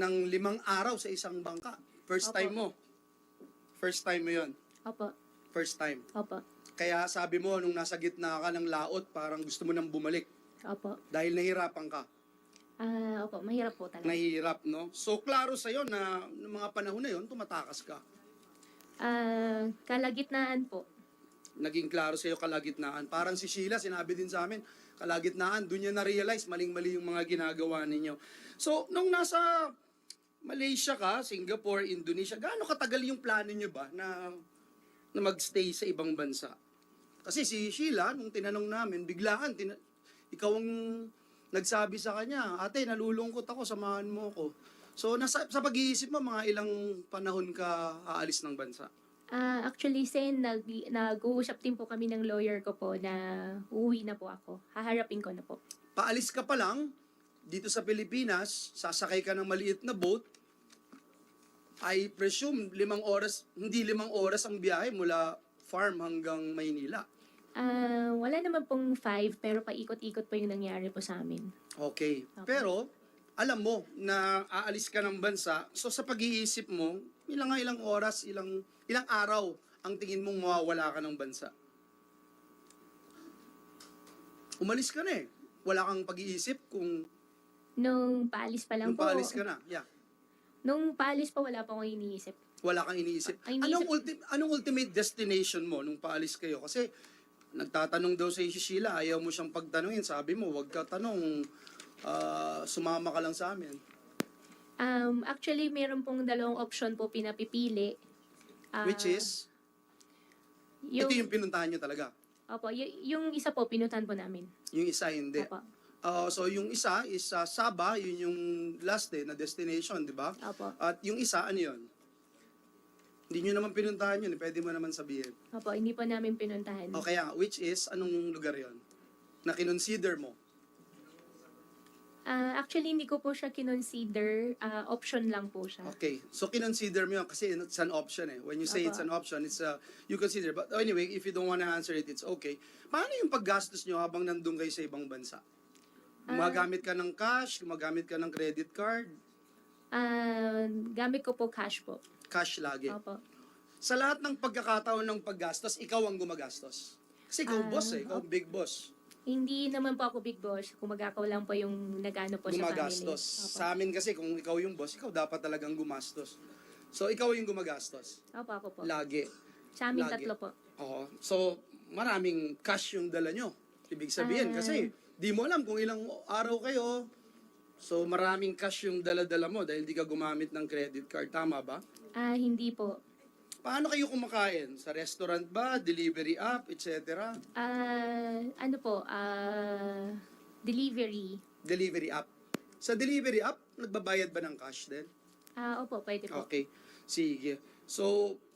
ng limang araw sa isang bangka. First Opo. time mo. First time mo yun. Opo. First time. Opo. Kaya sabi mo, nung nasa gitna ka ng laot, parang gusto mo nang bumalik. Opo. Dahil nahirapan ka. Ah, opo, mahirap po talaga. Nahihirap, no? So, klaro sa'yo na ng mga panahon na yon tumatakas ka. Ah, kalagitnaan po. Naging klaro sa'yo kalagitnaan. Parang si Sheila, sinabi din sa amin, kalagitnaan, doon niya na-realize, maling-mali yung mga ginagawa ninyo. So, nung nasa Malaysia ka, Singapore, Indonesia, gaano katagal yung plano niyo ba na, na magstay sa ibang bansa? Kasi si Sheila, nung tinanong namin, biglaan, tina- ikaw ang nagsabi sa kanya, ate, nalulungkot ako, samahan mo ako. So, nasa, sa pag-iisip mo, mga ilang panahon ka aalis ng bansa? Ah, actually, Sen, nag, nag-uusap din po kami ng lawyer ko po na uuwi na po ako. Haharapin ko na po. Paalis ka pa lang, dito sa Pilipinas, sasakay ka ng maliit na boat, I presume limang oras, hindi limang oras ang biyahe mula farm hanggang Maynila. Ah, wala naman pong five, pero paikot-ikot po yung nangyari po sa amin. Okay. Okay. Pero, alam mo na aalis ka ng bansa, so sa pag-iisip mo, ilang ilang oras, ilang ilang araw ang tingin mong mawawala ka ng bansa? Umalis ka na eh. Wala kang pag-iisip kung Nung paalis pa lang nung po. paalis ka na. Yeah. Nung paalis pa, wala po akong iniisip. Wala kang iniisip. Ang iniisip- Anong, ulti- anong ultimate destination mo nung paalis kayo? Kasi nagtatanong daw sa si Sheila, ayaw mo siyang pagtanungin. Sabi mo, wag ka tanong, ah, sumama ka lang sa amin. Um, actually, meron pong dalawang option po pinapipili. Ah, Which is, yung, ito yung pinuntahan nyo talaga. Opo, y- yung isa po, pinuntahan po namin. Yung isa, hindi. Opo. Ah, so yung isa is sa Saba, yun yung last day na destination, di ba? Opo. At yung isa, ano yun? Hindi nyo naman pinuntahan yun, eh. pwede mo naman sabihin. Opo, hindi po namin pinuntahan. O kaya, which is, anong lugar yon Na kinonsider mo? Ah, actually, hindi ko po siya kinonsider. Ah, option lang po siya. Okay. So, kinonsider mo yun kasi it's an option eh. When you say Apa. it's an option, it's a, you consider. But anyway, if you don't wanna answer it, it's okay. Paano yung paggastos nyo habang nandun kayo sa ibang bansa? Gumagamit ka ng cash, gumagamit ka ng credit card, Ah, gamit ko po cash po. cash lagi. Opo. Sa lahat ng pagkakataon ng paggastos, ikaw ang gumagastos. Kasi ikaw Ah, boss eh, ikaw big boss. Hindi naman po ako big boss. Kumagakaw lang po yung nagano po sa family. Gumagastos. Opo. Sa amin kasi, kung ikaw yung boss, ikaw dapat talagang gumastos. So, ikaw yung gumagastos. Opo, ako po. Lagi. Sa amin Lagi. tatlo po. Oo. So, maraming cash yung dala nyo. Ibig sabihin, Ah. kasi di mo alam kung ilang araw kayo. So, maraming cash yung dala-dala mo dahil di ka gumamit ng credit card. Tama ba? Ah, hindi po. Paano kayo kumakain? Sa restaurant ba? Delivery app? Etc.? Ah, ano po? Ah, delivery. Delivery app. Sa delivery app, nagbabayad ba ng cash din? Ah, opo, pwede po. Okay. Sige. So,